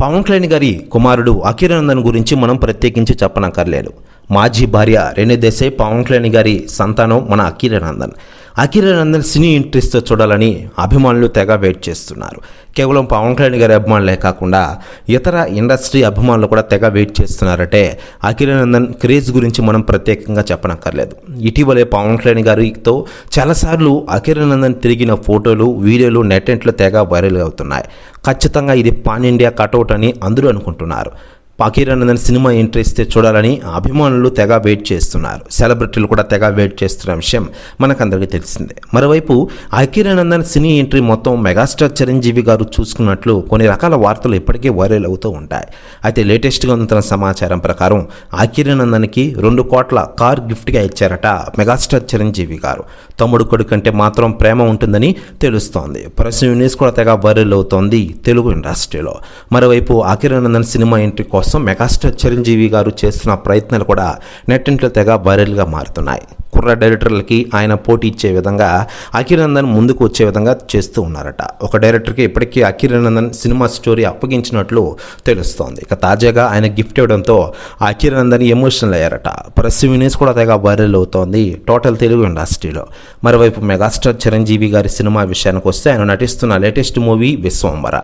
పవన్ కళ్యాణ్ గారి కుమారుడు అఖిరానందన్ గురించి మనం ప్రత్యేకించి చెప్పనక్కర్లేదు. మాజీ భార్య రేణు దేశాయ్ పవన్ కళ్యాణ్ గారి సంతానం మన అఖిరానందన్ అఖిలనందన్ సినీ ఇంట్రెస్ట్తో చూడాలని అభిమానులు తెగ వెయిట్ చేస్తున్నారు. కేవలం పవన్ కళ్యాణ్ గారి అభిమానులే కాకుండా ఇతర ఇండస్ట్రీ అభిమానులు కూడా తెగ వెయిట్ చేస్తున్నారంటే అఖిలనందన్ క్రేజ్ గురించి మనం ప్రత్యేకంగా చెప్పనక్కర్లేదు. ఇటీవలే పవన్ కళ్యాణ్ గారితో చాలాసార్లు అఖిలనందన్ తిరిగిన ఫోటోలు వీడియోలు నెట్టెంట్లో తెగ వైరల్ అవుతున్నాయి. ఖచ్చితంగా ఇది పాన్ ఇండియా కటౌట్ అని అందరూ అనుకుంటున్నారు. పాకీరానందన్ సినిమా ఎంట్రీ ఇస్తే చూడాలని అభిమానులు తెగ వెయిట్ చేస్తున్నారు. సెలబ్రిటీలు కూడా తెగ వెయిట్ చేస్తున్న విషయం మనకందరికీ తెలిసిందే. మరోవైపు అఖీరానందన్ సినీ ఎంట్రీ మొత్తం మెగాస్టార్ చిరంజీవి గారు చూసుకున్నట్లు కొన్ని రకాల వార్తలు ఇప్పటికే వైరల్ అవుతూ ఉంటాయి. అయితే లేటెస్ట్గా అందుతున్న సమాచారం ప్రకారం అఖీరానందన్కి రెండు కోట్ల కార్ గిఫ్ట్గా ఇచ్చారట మెగాస్టార్ చిరంజీవి గారు. తమ్ముడు కొడుకు అంటే మాత్రం ప్రేమ ఉంటుందని తెలుస్తోంది. ప్రస్తుతం న్యూస్ కూడా తెగ వైరల్ అవుతోంది తెలుగు ఇండస్ట్రీలో. మరోవైపు అఖిరానందన్ సినిమా ఎంట్రీ కోసం మెగాస్టార్ చిరంజీవి గారు చేస్తున్న ప్రయత్నాలు కూడా నెట్టింట్లో తెగ వైరల్గా మారుతున్నాయి. కుర్ర డైరెక్టర్లకి ఆయన పోటీ ఇచ్చే విధంగా అఖిరనందన్ ముందుకు వచ్చే విధంగా చేస్తూ ఉన్నారట. ఒక డైరెక్టర్కి ఇప్పటికీ అఖిరనందన్ సినిమా స్టోరీ అప్పగించినట్లు తెలుస్తోంది. ఇక తాజాగా ఆయన గిఫ్ట్ ఇవ్వడంతో అఖిరనందన్ ఎమోషనల్ అయ్యారట. ప్రెస్ న్యూస్ కూడా తెగ వైరల్ అవుతోంది టోటల్ తెలుగు ఇండస్ట్రీలో. మరోవైపు మెగాస్టార్ చిరంజీవి గారి సినిమా విషయానికి వస్తే ఆయన నటిస్తున్న లేటెస్ట్ మూవీ విశ్వంబర.